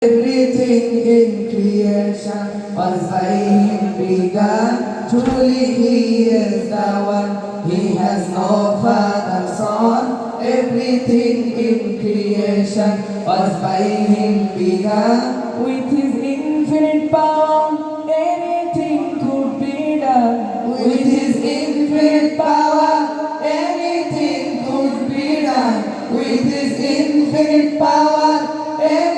Everything in creation was by him begun. Truly he is the one. He has no father, son. Everything in creation was by him begun. With his infinite power, anything could be done. With his infinite power, anything could be done. With his infinite power, anything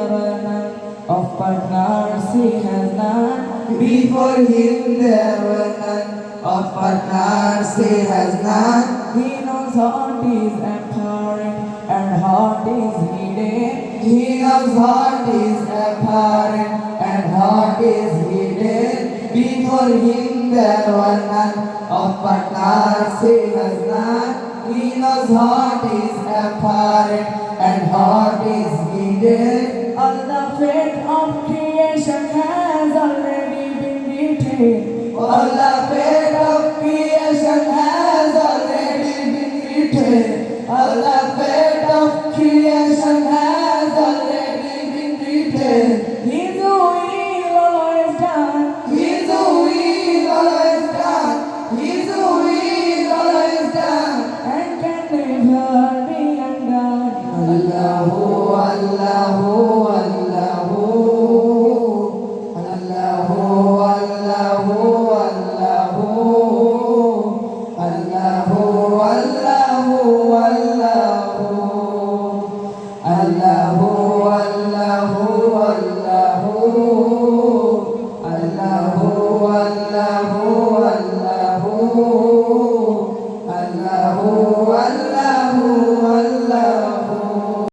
of partners, he has none. Before him there were none of partners, he has none. He knows what is apparent and what is hidden. He knows what is apparent and what is hidden. Before him there were none of partners, he has none. He knows what is apparent and what is hidden fate of creation has already been written. All the fate of creation has already been written. All the of creation has already been written. His will done. Done. Done. And can never be undone. Allah.